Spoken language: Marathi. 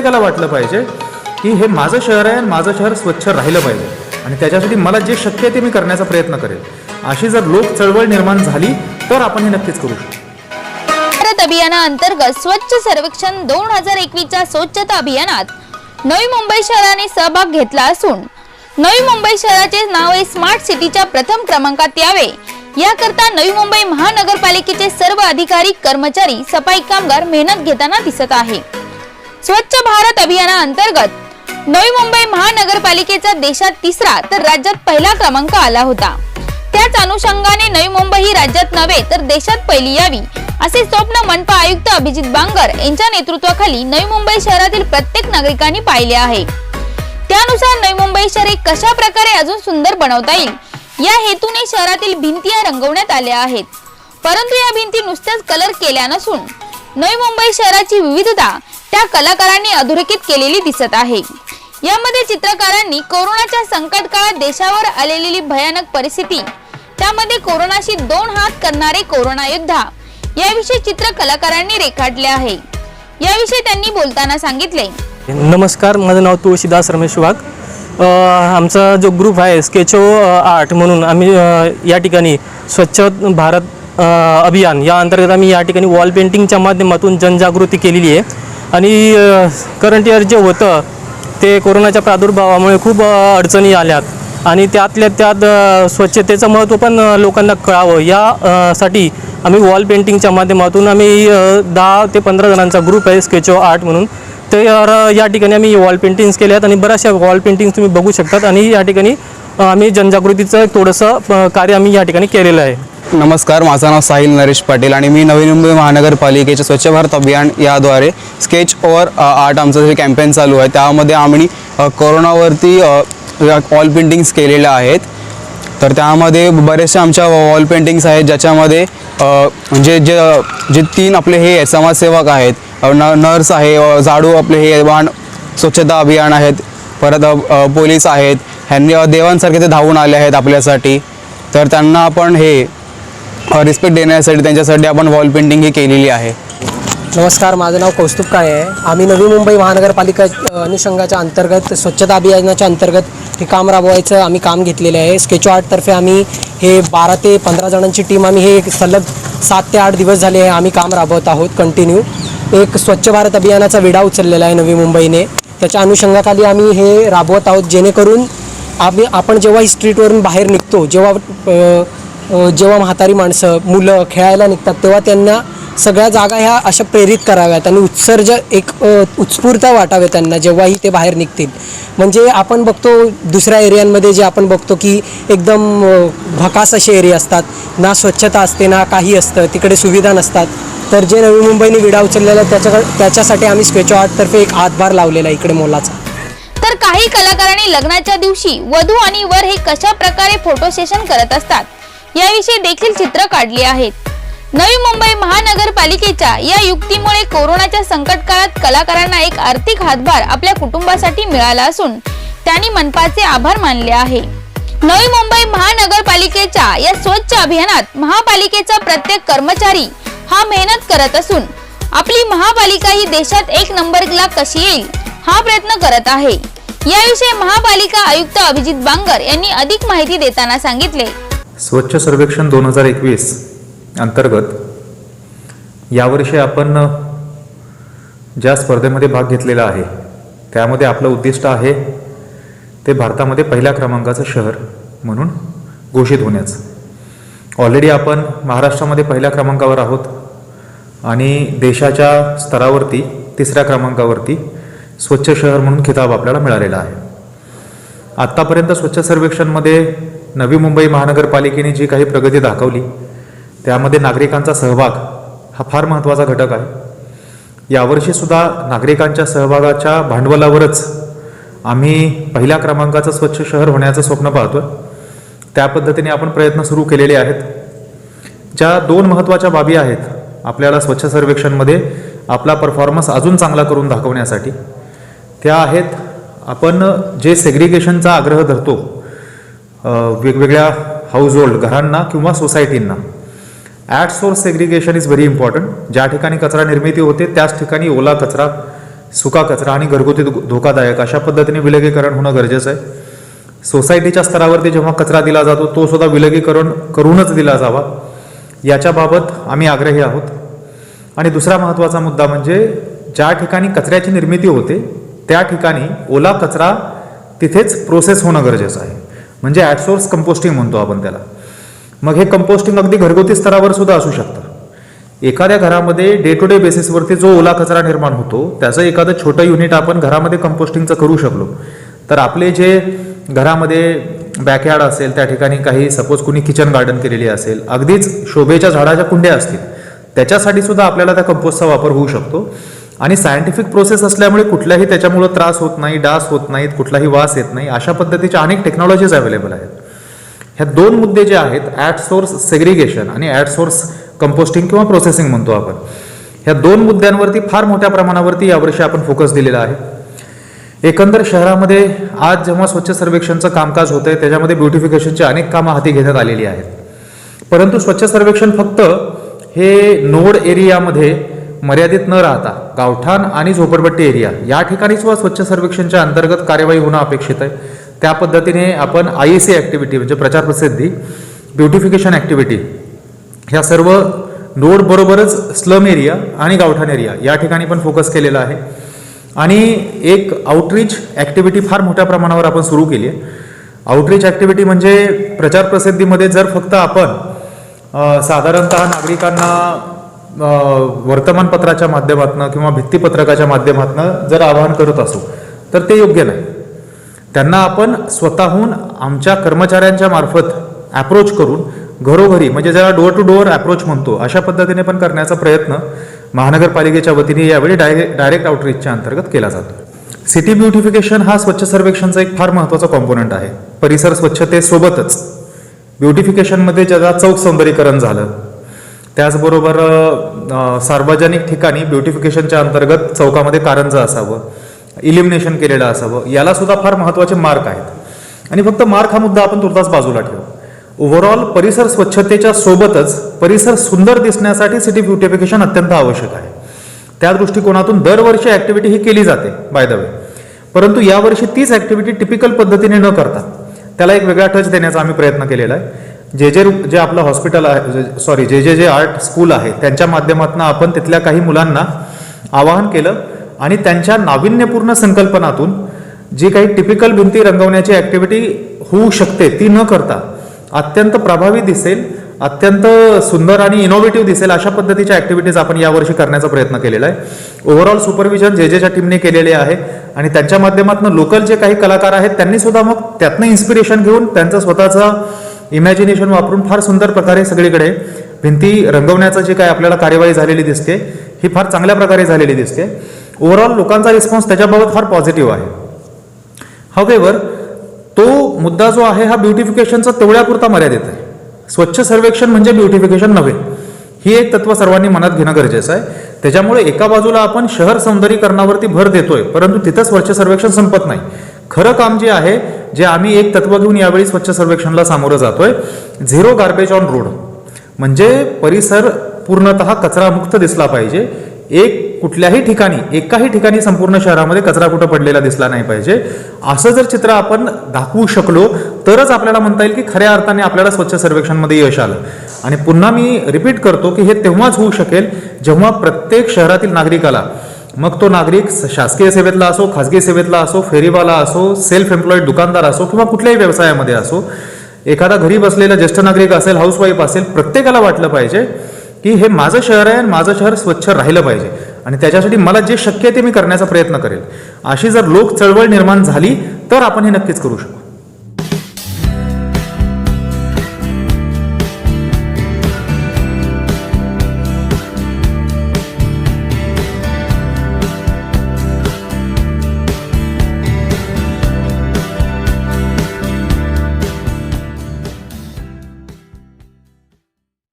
प्रत्येकाला वाटलं पाहिजे की हे माझं शहर आहे आणि माझं शहर स्वच्छ राहिलं पाहिजे. आणि त्याच्यासाठी मला जे शक्य आहे ते मी करण्याचा प्रयत्न करेल. अशी जर लोक चळवळ निर्माण झाली तर आपण हे नक्कीच करू शकतो भारत अभियानाअंतर्गत स्वच्छ सर्वेक्षण दोन हजार एकवीसच्या स्वच्छता अभियानात नवी मुंबई शहराने सहभाग घेतला असून नवी मुंबई शहराचे नाव हे स्मार्ट सिटीच्या प्रथम क्रमांकात यावे. याकरता नवी मुंबई महानगरपालिकेचे सर्व अधिकारी कर्मचारी सफाई कामगार मेहनत घेताना दिसत आहे. स्वच्छ भारत अभियानाअंतर्गत नवी मुंबई महानगरपालिकेचा देशात तिसरा तर राज्यात पहिला क्रमांक आला होता. त्याच अनुषंगाने नवी मुंबई ही राज्यात नव्हे तर देशात पहिली यावी असे स्वप्न मनपा आयुक्त अभिजित बांगर यांच्या नेतृत्वाखाली नवी मुंबई शहरातील प्रत्येक नागरिकांनी पाहिले आहे. त्यानुसार नवी मुंबई शहर हे कशा प्रकारे अजून सुंदर बनवता येईल या हेतूने शहरातील भिंती रंगवण्यात आल्या आहेत. परंतु या भिंती नुसत्याच कलर केल्या नसून नवी मुंबई शहराची विविधता त्या कलाकारांनी अधोरेखित केलेली दिसत आहे. यामध्ये चित्रकारांनी कोरोनाच्या संकट काळात देशावर आलेली भयानक परिस्थिती त्यामध्ये कोरोनाशी दोन हात करणारे कोरोना योद्धा याविषयी चित्र कलाकारांनी रेखाटले आहे. याविषयी त्यांनी बोलताना सांगितले. नमस्कार माझं नाव तुळशीदास रमेश वाघ. आमचा जो ग्रुप आहे स्केचो आर्ट म्हणून आम्ही या ठिकाणी स्वच्छ भारत अभियान या अंतर्गत आम्ही या ठिकाणी वॉल पेंटिंगच्या माध्यमातून जनजागृती केलेली आहे. आणि करंट इयर जे होतं ते कोरोनाच्या प्रादुर्भावामुळे खूप अडचणी आल्यात. आणि त्यातल्या त्यात स्वच्छतेचं महत्त्व पण लोकांना कळावं. यासाठी आम्ही वॉल पेंटिंगच्या माध्यमातून आम्ही दहा ते पंधरा जणांचा ग्रुप आहे स्केचो आर्ट म्हणून. तर या ठिकाणी आम्ही वॉल पेंटिंग्स केल्या आहेत आणि बऱ्याचशा वॉल पेंटिंग्स तुम्ही बघू शकतात. आणि या ठिकाणी आम्ही जनजागृतीचं थोडंसं कार्य आम्ही या ठिकाणी केलेलं आहे. नमस्कार माझं नाव साहिल नरेश पाटील आणि मी नवी मुंबई महानगरपालिकेचे स्वच्छ भारत अभियान याद्वारे स्केच ओवर आर्ट आमचं जे कॅम्पेन चालू आहे त्यामध्ये आम्ही कोरोनावरती वॉल पेंटिंग्स केलेल्या आहेत. तर त्यामध्ये बरेचसे आमच्या वॉल पेंटिंग्स आहेत ज्याच्यामध्ये म्हणजे जे जे तीन आपले हे समाजसेवक आहेत न नर्स आहे झाडू आपले हे वाण स्वच्छता अभियान आहेत परत पोलीस आहेत ह्यांनी देवांसारखे ते धावून आले आहेत आपल्यासाठी. तर त्यांना आपण हे रिस्पेक्ट देण्यासाठी त्यांच्यासाठी आपण वॉल पेंटिंग ही केलेली आहे. नमस्कार माझं नाव कौस्तुभ काळे आहे. आम्ही नवी मुंबई महानगरपालिका अनुषंगाच्या अंतर्गत स्वच्छता अभियानाच्या अंतर्गत हे काम राबवायचं आम्ही काम घेतलेलं आहे. स्केच आर्टतर्फे आम्ही हे बारा ते पंधरा जणांची टीम आम्ही हे सलग सात ते आठ दिवस झाले आम्ही काम राबवत आहोत कंटिन्यू एक स्वच्छ भारत अभियानाचा विडा उचललेला आहे नवी मुंबईने. त्याच्या अनुषंगाखाली आम्ही हे राबवत आहोत जेणेकरून आम्ही आपण जेव्हा स्ट्रीटवरून बाहेर निघतो जेव्हा जेव्हा म्हातारी माणसं मुलं खेळायला निघतात तेव्हा त्यांना सगळ्या जागा ह्या अशा प्रेरित कराव्यात आणि उत्सर्ज एक उत्स्फूर्ता वाटावे त्यांना जेव्हाही ते बाहेर निघतील. म्हणजे आपण बघतो दुसऱ्या एरियांमध्ये जे आपण बघतो की एकदम भकास असे एरिया असतात. ना स्वच्छता असते ना काही असतं तिकडे सुविधा नसतात. तर जे नवी मुंबईने विडा उचललेला आहे त्याच्याकडे त्याच्यासाठी आम्ही स्केचो आर्टतर्फे एक हातभार लावलेला आहे इकडे मोलाचा. तर काही कलाकारांनी लग्नाच्या दिवशी वधू आणि वर हे कशा प्रकारे फोटो सेशन करत असतात? याविषयी देखील चित्र काढली आहेत. नवी मुंबई महानगरपालिकेच्या या युक्तीमुळे कोरोनाच्या संकट काळात कलाकारांना एक आर्थिक हातभार आपल्या कुटुंबासाठी मिळाला असून त्यांनी मनपाचे आभार मानले आहे. नवी मुंबई महानगरपालिकेच्या या स्वच्छ अभियानात महापालिकेचा प्रत्येक कर्मचारी हा मेहनत करत असून आपली महापालिका ही देशात एक नंबरला कशी येईल हा प्रयत्न करत आहे. याविषयी महापालिका आयुक्त अभिजित बांगर यांनी अधिक माहिती देताना सांगितले. स्वच्छ सर्वेक्षण दोन हजार एकवीस अंतर्गत यावर्षी आपण ज्या स्पर्धेमध्ये भाग घेतलेला आहे त्यामध्ये आपलं उद्दिष्ट आहे ते भारतामध्ये पहिल्या क्रमांकाचं शहर म्हणून घोषित होण्याचं. ऑलरेडी आपण महाराष्ट्रामध्ये पहिल्या क्रमांकावर आहोत आणि देशाच्या स्तरावरती तिसऱ्या क्रमांकावरती स्वच्छ शहर म्हणून खिताब आपल्याला मिळालेला आहे. आत्तापर्यंत स्वच्छ सर्वेक्षणमध्ये नवी मुंबई महानगरपालिकेने जी काही प्रगती दाखवली त्यामध्ये नागरिकांचा सहभाग हा फार महत्त्वाचा घटक आहे. यावर्षीसुद्धा नागरिकांच्या सहभागाच्या भांडवलावरच आम्ही पहिल्या क्रमांकाचं स्वच्छ शहर होण्याचं स्वप्न पाहतोय. त्या पद्धतीने आपण प्रयत्न सुरू केलेले आहेत. ज्या दोन महत्त्वाच्या बाबी आहेत आपल्याला स्वच्छ सर्वेक्षणमध्ये आपला परफॉर्मन्स अजून चांगला करून दाखवण्यासाठी त्या आहेत आपण जे सेग्रिगेशनचा आग्रह धरतो वेगवेगळ्या हाऊस होल्ड घरांना किंवा सोसायटींना at source segregation is very important ज्या ठिकाणी कचरा निर्मिती होते त्याच ठिकाणी ओला कचरा सुका कचरा आणि घरगुती धो- धोकादायक अशा पद्धतीने विलगीकरण होणं गरजेचं आहे. सोसायटीच्या स्तरावरती जेव्हा कचरा दिला जातो तो सुद्धा विलगीकरण करूनच दिला जावा. याच्याबाबत आम्ही आग्रही आहोत. आणि दुसरा महत्त्वाचा मुद्दा म्हणजे ज्या ठिकाणी कचऱ्याची निर्मिती होते त्या ठिकाणी ओला कचरा तिथेच प्रोसेस होणं गरजेचं आहे. म्हणजे ॲटसोर्स कंपोस्टिंग म्हणतो आपण त्याला. मग हे कंपोस्टिंग अगदी घरगुती स्तरावर सुद्धा असू शकतं. एखाद्या घरामध्ये डे टू डे बेसिसवरती जो ओला कचरा निर्माण होतो त्याचं एखादं छोटं युनिट आपण घरामध्ये कंपोस्टिंगचं करू शकलो. तर आपले जे घरामध्ये बॅकयार्ड असेल त्या ठिकाणी काही सपोज कुणी किचन गार्डन केलेली असेल अगदीच शोभेच्या झाडाच्या कुंड्या असतील त्याच्यासाठी सुद्धा आपल्याला त्या कंपोस्टचा वापर होऊ शकतो. आणि सायंटिफिक प्रोसेस असल्यामुळे कुठल्याही त्याच्यामुळं त्रास होत नाही डास होत नाहीत कुठलाही वास येत नाही अशा पद्धतीच्या अनेक टेक्नॉलॉजीज अवेलेबल आहेत. ह्या दोन मुद्दे जे आहेत ॲट सोर्स सेग्रिगेशन आणि ॲट सोर्स कंपोस्टिंग किंवा प्रोसेसिंग म्हणतो आपण ह्या दोन मुद्द्यांवरती फार मोठ्या प्रमाणावरती यावर्षी आपण फोकस दिलेला आहे. एकंदर शहरामध्ये आज जेव्हा स्वच्छ सर्वेक्षणचं कामकाज होतंय त्याच्यामध्ये ब्युटिफिकेशनची अनेक कामं हाती घेण्यात आलेली आहेत. परंतु स्वच्छ सर्वेक्षण फक्त हे नोड एरियामध्ये मर्यादित न राहता गावठाण आणि झोपडपट्टी एरिया या ठिकाणी सुद्धा स्वच्छ सर्वेक्षणच्या अंतर्गत कार्यवाही होणं अपेक्षित आहे. त्या पद्धतीने आपण आय एस सी ॲक्टिव्हिटी म्हणजे प्रचार प्रसिद्धी ब्युटिफिकेशन ॲक्टिव्हिटी ह्या सर्व नोडबरोबरच स्लम एरिया आणि गावठाण एरिया या ठिकाणी पण फोकस केलेला आहे. आणि एक आउटरीच ॲक्टिव्हिटी फार मोठ्या प्रमाणावर आपण सुरू केली आहे. आउटरीच ॲक्टिव्हिटी म्हणजे प्रचार प्रसिद्धीमध्ये जर फक्त आपण साधारणतः नागरिकांना वर्तमानपत्राच्या माध्यमातून किंवा भित्तीपत्रकाच्या माध्यमातून जर आवाहन करत असू तर ते योग्य नाही. त्यांना आपण स्वतःहून आमच्या कर्मचाऱ्यांच्या मार्फत ॲप्रोच करून घरोघरी म्हणजे ज्याला डोअर टू डोअर ॲप्रोच म्हणतो अशा पद्धतीने पण करण्याचा प्रयत्न महानगरपालिकेच्या वतीने यावेळी डायरेक्ट डायरेक्ट आउटरीचच्या अंतर्गत केला जातो. सिटी ब्युटिफिकेशन हा स्वच्छ सर्वेक्षणचा एक फार महत्त्वाचा कॉम्पोनंट आहे. परिसर स्वच्छतेसोबतच ब्युटिफिकेशनमध्ये ज्याला चौक सौंदर्यीकरण झालं त्याचबरोबर सार्वजनिक ठिकाणी ब्युटिफिकेशनच्या अंतर्गत चौकामध्ये कारंजा असावं इलिमिनेशन केलेलं असावं याला सुद्धा फार महत्त्वाचे मार्क आहेत. आणि फक्त मार्क हा मुद्दा आपण तुर्तास बाजूला ठेवू. ओव्हरऑल परिसर स्वच्छतेच्या सोबतच परिसर सुंदर दिसण्यासाठी सिटी ब्युटिफिकेशन अत्यंत आवश्यक आहे. त्या दृष्टिकोनातून दरवर्षी ॲक्टिव्हिटी ही केली जाते बाय द वे परंतु यावर्षी तीच ॲक्टिव्हिटी टिपिकल पद्धतीने न करता त्याला एक वेगळा टच देण्याचा आम्ही प्रयत्न केलेला आहे. जे जे जे आपलं हॉस्पिटल आहे सॉरी जे जे जे आर्ट स्कूल आहे त्यांच्या माध्यमातून आपण तिथल्या काही मुलांना आवाहन केलं आणि त्यांच्या नाविन्यपूर्ण संकल्पनातून जी काही टिपिकल भिंती रंगवण्याची ॲक्टिव्हिटी होऊ शकते ती न करता अत्यंत प्रभावी दिसेल अत्यंत सुंदर आणि इनोव्हेटिव्ह दिसेल अशा पद्धतीच्या ॲक्टिव्हिटीज आपण यावर्षी करण्याचा प्रयत्न केलेला आहे. ओव्हरऑल सुपरविजन जे जेच्या टीमने केलेले आहे आणि त्यांच्या माध्यमातून लोकल जे काही कलाकार आहेत त्यांनी सुद्धा मग त्यातनं इन्स्पिरेशन घेऊन त्यांचं स्वतःचा इमॅजिनेशन वापरून फार सुंदर प्रकारे सगळीकडे भिंती रंगवण्याचं जे काय आपल्याला कार्यवाही झालेली दिसते ही फार चांगल्या प्रकारे झालेली दिसते. ओव्हरऑल लोकांचा रिस्पॉन्स त्याच्याबाबत फार पॉझिटिव्ह आहे. हवेवर तो मुद्दा जो आहे हा ब्युटिफिकेशनचा तेवढ्यापुरता मर्यादित आहे. स्वच्छ सर्वेक्षण म्हणजे ब्युटिफिकेशन नव्हे. ही एक तत्व सर्वांनी मनात घेणं गरजेचं आहे. त्याच्यामुळे एका बाजूला आपण शहर सौंदर्यीकरणावरती भर देतोय परंतु तिथं स्वच्छ सर्वेक्षण संपत नाही. खरं काम जे आहे जे आम्ही एक तत्व घेऊन यावेळी स्वच्छ सर्वेक्षणला सामोरं जातोय झिरो गार्बेज ऑन रोड म्हणजे परिसर पूर्णतः कचरामुक्त दिसला पाहिजे. एक कुठल्याही ठिकाणी एकाही ठिकाणी संपूर्ण शहरामध्ये कचरा कुठं पडलेला दिसला नाही पाहिजे. असं जर चित्र आपण दाखवू शकलो तरच आपल्याला म्हणता येईल की खऱ्या अर्थाने आपल्याला स्वच्छ सर्वेक्षणमध्ये यश आलं. आणि पुन्हा मी रिपीट करतो की हे तेव्हाच होऊ शकेल जेव्हा प्रत्येक शहरातील नागरिकाला मग तो नागरिक शासकीय सेवेतला असो खाजगी सेवेतला असो फेरीवाला असो सेल्फ एम्प्लॉईड दुकानदार असो किंवा कुठल्याही व्यवसायामध्ये असो एखादा घरी बसलेला ज्येष्ठ नागरिक असेल हाऊसवाईफ असेल प्रत्येकाला वाटलं पाहिजे की हे माझं शहर आहे आणि माझं शहर स्वच्छ राहिलं पाहिजे. आणि त्याच्यासाठी मला जे शक्य आहे ते मी करण्याचा प्रयत्न करेल. अशी जर लोक चळवळ निर्माण झाली तर आपण हे नक्कीच करू शकतो